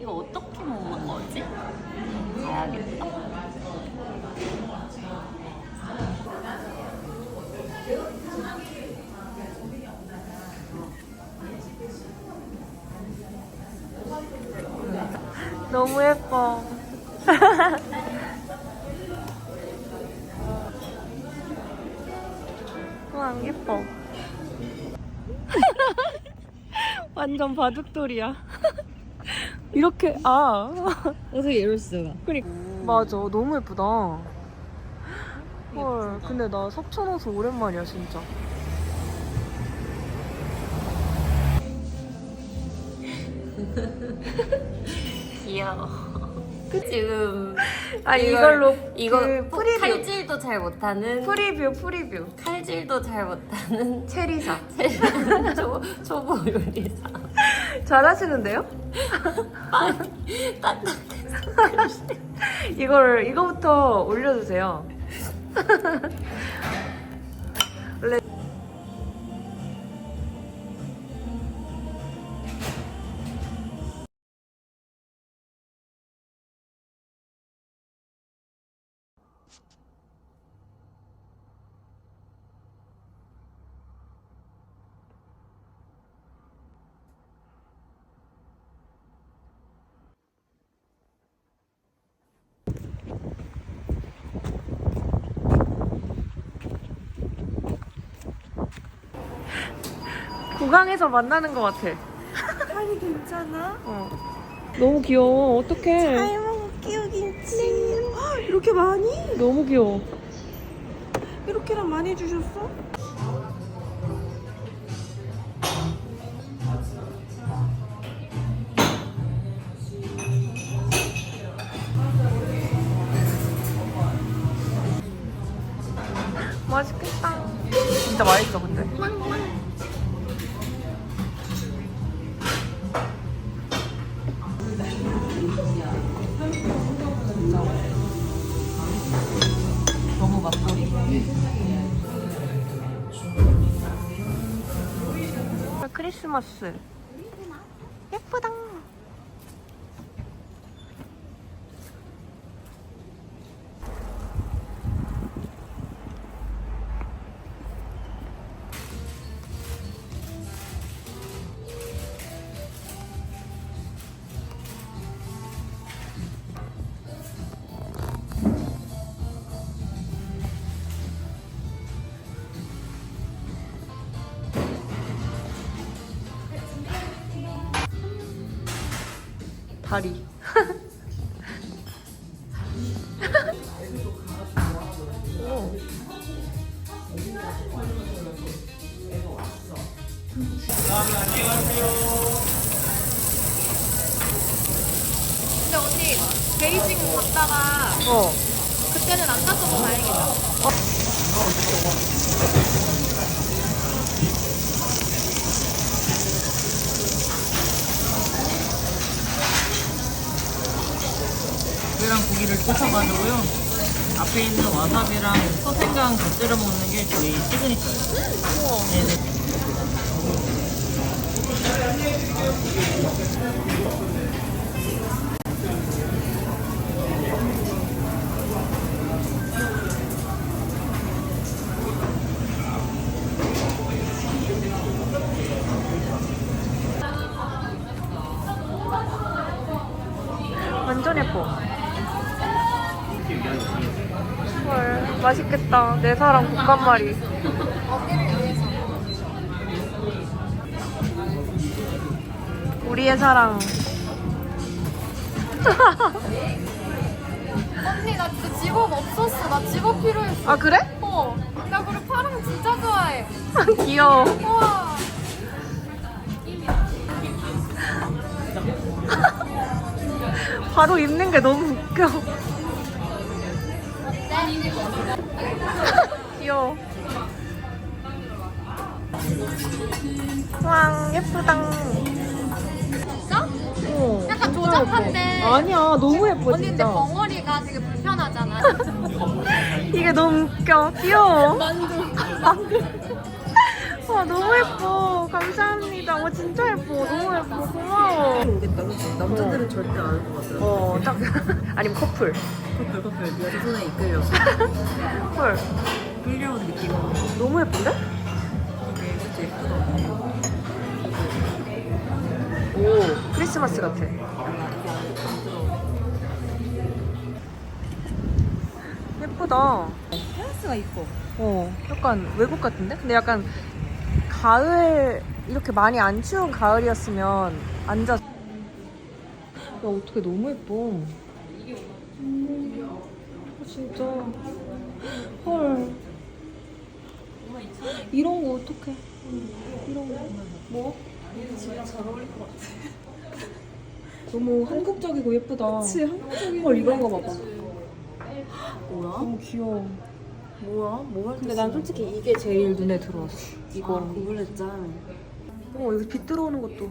이거 어떻게 먹는 거지? 가야겠다. 너무 예뻐. 와, 안 예뻐. 완전 바둑돌이야. 이렇게, 아. 어떻게 이럴 수가? 그니 맞아. 너무 예쁘다. 헐, 근데 나 석촌호수 오랜만이야, 진짜. 귀여워. 지금 아, 이걸- 이걸로 이거 그 프리뷰. 칼질도 잘 못하는 프리뷰, 프리뷰. 칼질도 잘 못하는 체리사. 초, 초보 요리사. 잘하시는데요? 딱 이걸 이거부터 올려주세요. 구강에서 만나는 것 같아. 팔이 괜찮아? 어. 너무 귀여워. 어떡해. 잘 먹을게요 김치 헉, 이렇게 많이? 너무 귀여워. 이렇게나 많이 주셨어? 진짜 맛있어, 근데. 너무 맛보리. 아, 크리스마스. 예쁘다. 다리. 오. 근데 언니 베이징 갔다가 어. 그때는 안 갔어서 다행이다. 고기를 볶아가지고요. 앞에 있는 와사비랑 서생강 곁들여 먹는 게 저희 시그니처예요. 네네. 맛있겠다. 내 사랑 국간말이. 우리의 사랑. 언니 나 진짜 직업 없었어. 나 직업 필요했어. 아, 그래? 어. 나 그리고 파랑 진짜 좋아해. 귀여워. 우와. 바로 입는 게 너무 웃겨. 귀여워. 왕, 예쁘다. 진짜? 어, 약간 진짜 조잡한데. 예뻐. 아니야, 너무 예뻐, 언니 근데 진짜. 벙어리가 되게 불편하잖아. 이게 너무 웃겨. 귀여워. 만두. 와 너무 예뻐. 감사합니다. 와 진짜 예뻐. 너무 예뻐. 고마워. 그치? 남자들은 절대 안 할 것 같더라고 어, 딱 아니면 커플. 커플 커플 여자 손에 이끌려서 헐. 끌려온 느낌 너무 예쁜데? 이게 그치 예쁘다 오, 크리스마스 같아. 예쁘다. 페라스가 이뻐 어, 약간 외국 같은데? 근데 약간 가을 이렇게 많이 안 추운 가을이었으면 앉아. 야 어떻게 너무 예뻐. 음, 진짜. 헐. 이런 거 어떡해. 이런 거. 뭐? 진짜 잘 어울릴 것 같아. 너무 한국적이고 예쁘다. 그치, 한국적이고. 헐, 이런 거 봐봐. 뭐야? 너무 귀여워. 뭐야? 뭐할 근데 난 솔직히 이게 제일 눈에 들어왔어. 이거랑. 아, 구글렛 짠 어머 여기 빛 들어오는 것도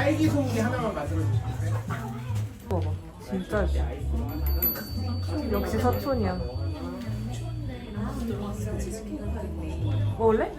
딸기 소고기 하나만 만들어 주시겠어요? 진짜 역시 사촌이야 먹을래?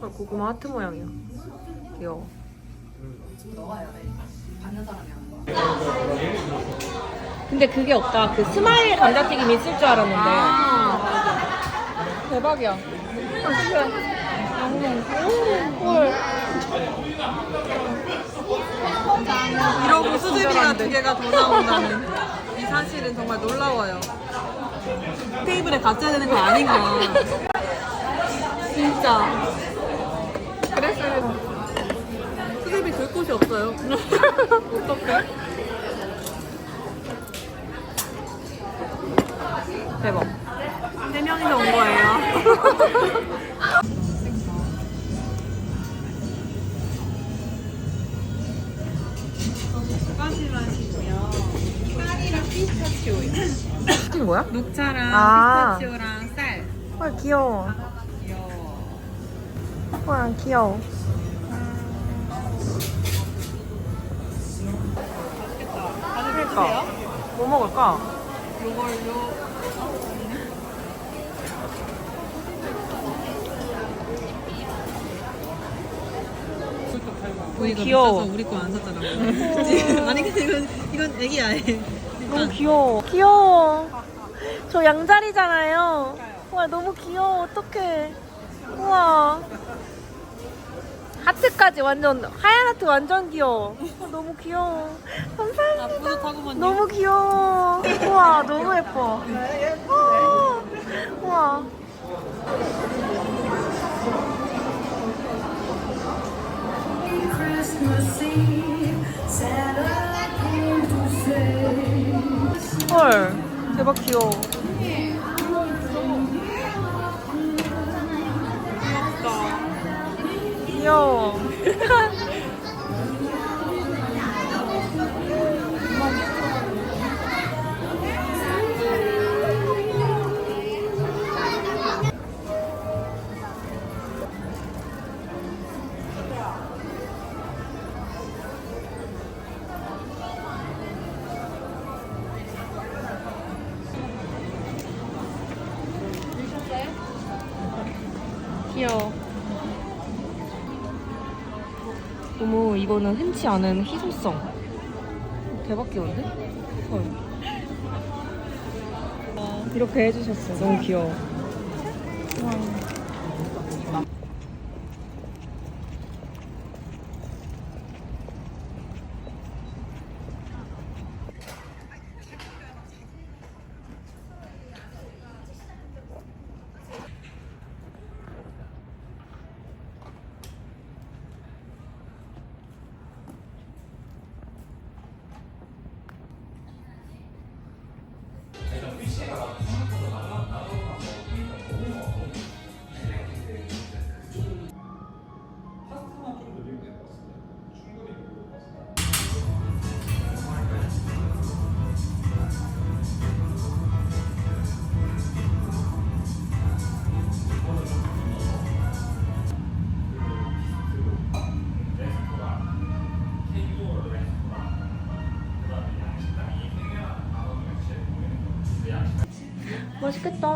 아, 고구마 하트 모양이야 귀여워 근데 그게 없다. 그 스마일 감자튀김 있을 줄 알았는데. 대박이야. 이러고 수제비가 두 개가 더 나온다는 이 사실은 정말 놀라워요 테이블에 갖춰야 되는 거 아닌가 진짜. 들 곳이 없어요 어떡해? 대박. 세 명이서 온 거예요 이게 뭐야? 녹차랑 아. 피스타치오랑 쌀 헐, 귀여워. 귀여워 헐, 귀여워. 그러니까. 뭐 먹을까? 요걸로 우리가 귀여워. 우리 거 안 샀잖아. 아니 근데 이건 이건 애기 아예. 너무 귀여워. 귀여워. 저 양자리잖아요. 와, 너무 귀여워. 어떡해. 우와. 하트까지 완전, 하얀 하트 완전 귀여워. 너무 귀여워. 감사합니다. 아. 너무 귀여워. 우와, 너무 예뻐. 아, 우와. 헐, 대박. 귀여워. 귀여워. 너무 이거는 흔치 않은 희소성. 대박 귀여운데? 헐. 이렇게 해주셨어. 너무 귀여워.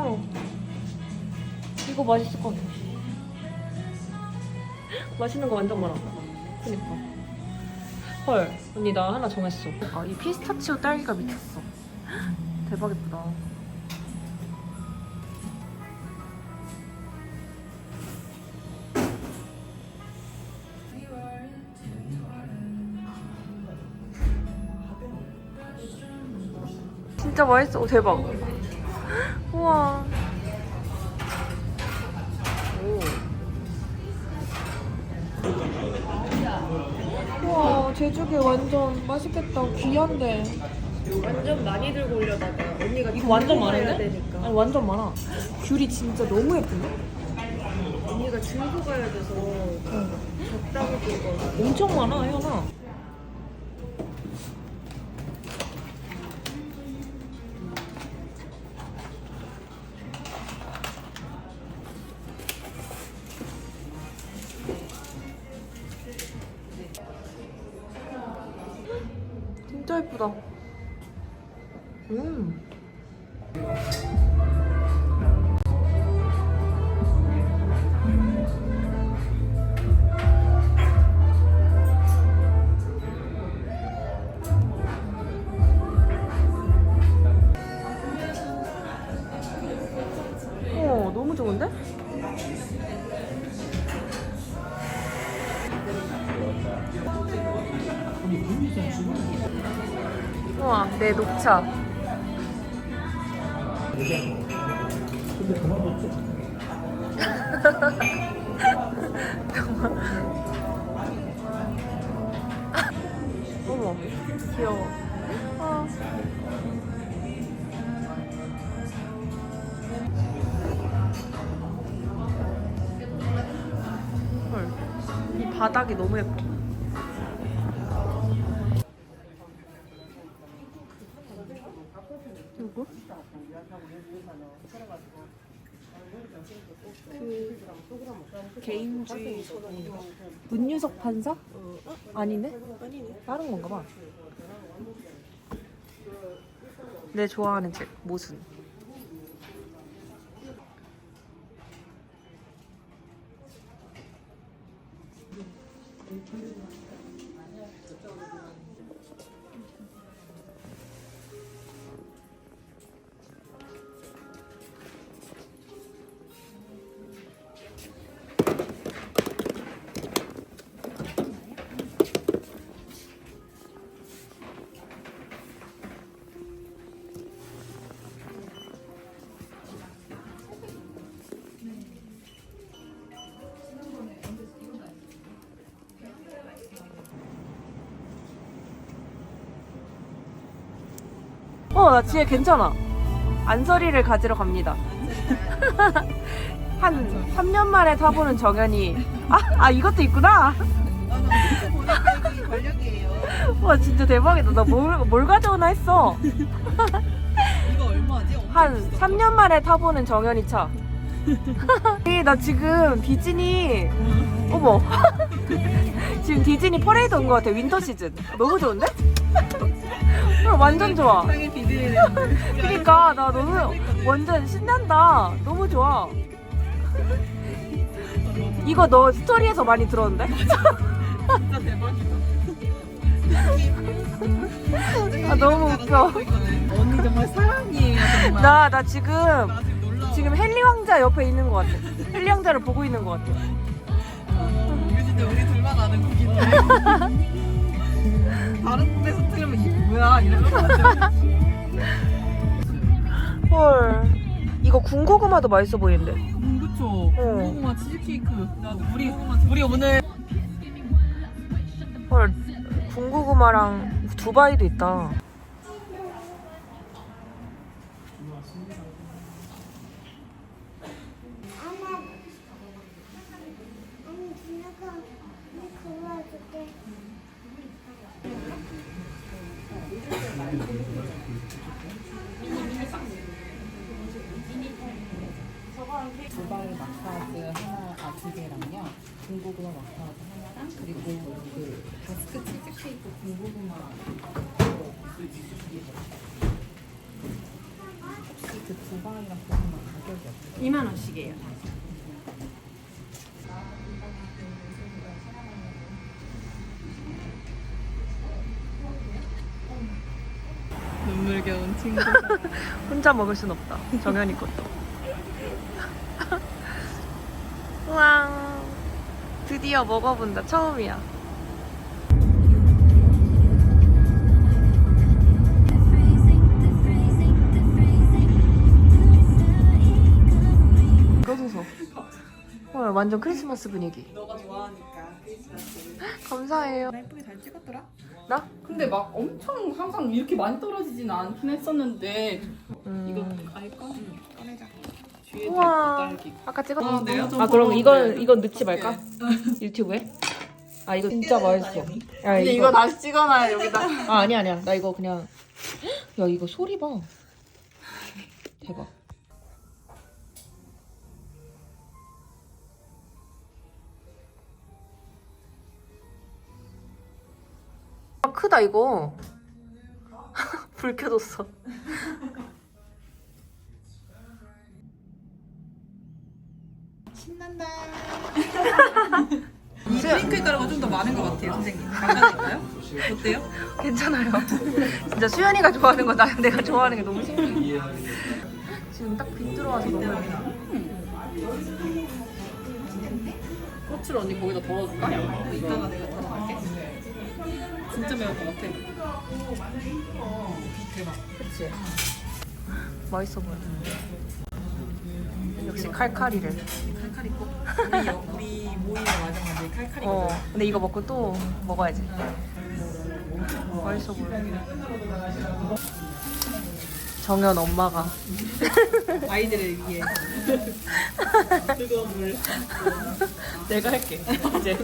맛있겠다. 이거 맛있을 것 같아. 맛있는 거 완전 많아. 그니까. 헐, 언니 나 하나 정했어. 아, 이 피스타치오 딸기가 미쳤어. 대박 예쁘다. 진짜 맛있어. 오, 대박. 우와. 오. 우와, 제주게 완전 맛있겠다. 귀한데. 완전 많이 들고 올려다가 언니가 이거 완전 많은데? 아니 완전 많아. 귤이 진짜 너무 예쁜데? 언니가 들고 가야 돼서 적당히 들고 엄청 많아, 혜연아. 너무 좋은데? 우와, 내 녹차. 어머, 바닥이 너무 예뻐. 누구? 그 개인주의 문유석 판사? 아니네? 다른 건가 봐. 내 좋아하는 책 모순. 나 지혜 괜찮아. 안서리를 가지러 갑니다. 한 3년 만에 타보는 정연이. 아, 아 이것도 있구나. 와, 진짜 대박이다. 나 뭘, 뭘 가져오나 했어. 한 3년 만에 타보는 정연이 차. 이, 나 지금 디즈니, 어머. 지금 디즈니 퍼레이드 온 것 같아, 윈터 시즌. 너무 좋은데? 어, 완전 좋아. 그니까, 나 너무 완전 신난다. 너무 좋아. 이거 너 스토리에서 많이 들었는데? 진짜 대박이다. 아, 너무 웃겨. 언니 정말 사랑이에요 정말. 나, 나 지금, 나 지금 놀라. 지금 헨리 왕자 옆에 있는 것 같아. 헨리 왕자를 보고 있는 것 같아. 이거 진짜 우리 둘만 아는 곡인데. 다른 데서 틀으면 이게 뭐야 것 같아. 헐. 이거 군고구마도 맛있어 보이는데. 음 그쵸. 고구마 치즈케이크. 나 우리 우리 오늘 헐. 군고구마랑 두바이도 있다. 아니 누나가 그거 줄게. 두바이 마사지 하나, 아, 두 개랑요. 군고구마 마사지 하나랑, 그리고 그 바스크 치즈케이크 군고구마. 혹시 그 주방이랑 보면 가격이 어때요? 2만 원씩이에요. 눈물겨운 친구. 혼자 먹을 순 없다. 정연이 것도. 우와. 드디어 먹어본다. 처음이야. 꺼져서. 헐, 완전 크리스마스 분위기. 너가 좋아하니까 크리스마스. 감사해요. 나 예쁘게 잘 찍었더라. 나? 근데 막 엄청 항상 이렇게 많이 떨어지진 않긴 했었는데 음. 이거 알까? 꺼내자. 뒤에도 우와. 딸기. 아까 찍었던 어, 내가 좀 아 그럼 이건. 이건 넣지 말까? 유튜브에? 아 이거 진짜 맛있어. 야 근데 이거 다시 찍어놔요 여기다. 아 아니야 아니야 나 이거 그냥 야 이거 소리 봐 대박 아 크다 이거 불 켜뒀어 이 스프링클 가루가 좀 더 많은 것 같아요 선생님. 바꿔드릴까요? 어때요? 괜찮아요 진짜 수연이가 좋아하는 거 나 내가 좋아하는 게 너무 신기해 지금 딱 빛 들어와서 너무 예쁘다 꼬치를 언니 거기다 덜어줄까? 이따가 내가 덜어갈게. 진짜 매울 것 같아. 그치? 맛있어 보여. 역시 칼칼이를. 칼칼이 꼭 우리, 여- 우리 모임의 마지막에 칼칼이 어. 근데 이거 먹고 또 먹어야지. 맛있어 보여. 정연 엄마가 아이들을 위해 뜨거운 물. 내가 할게. 이제.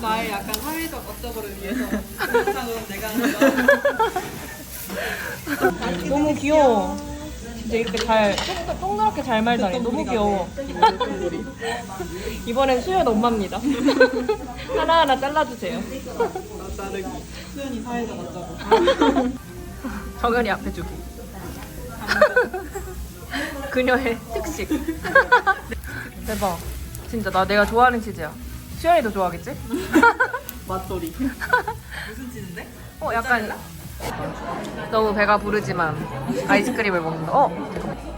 나의 약간 사회적 업적을 위해서 내가 하는 거. 너무 귀여워. 진짜 이렇게 잘 동- 동그랗게 잘 말다니 너무 귀여워. 이번엔 수연 엄마입니다. 하나하나 잘라주세요. 수연이 사회적 업적을. 정연이 앞에 주기. 그녀의 특식. 대박. 진짜 나 내가 좋아하는 치즈야. 수연이도 좋아하겠지? 맛돌이. 무슨 치즈인데? 어 약간 너무 배가 부르지만 아이스크림을 먹는다. 어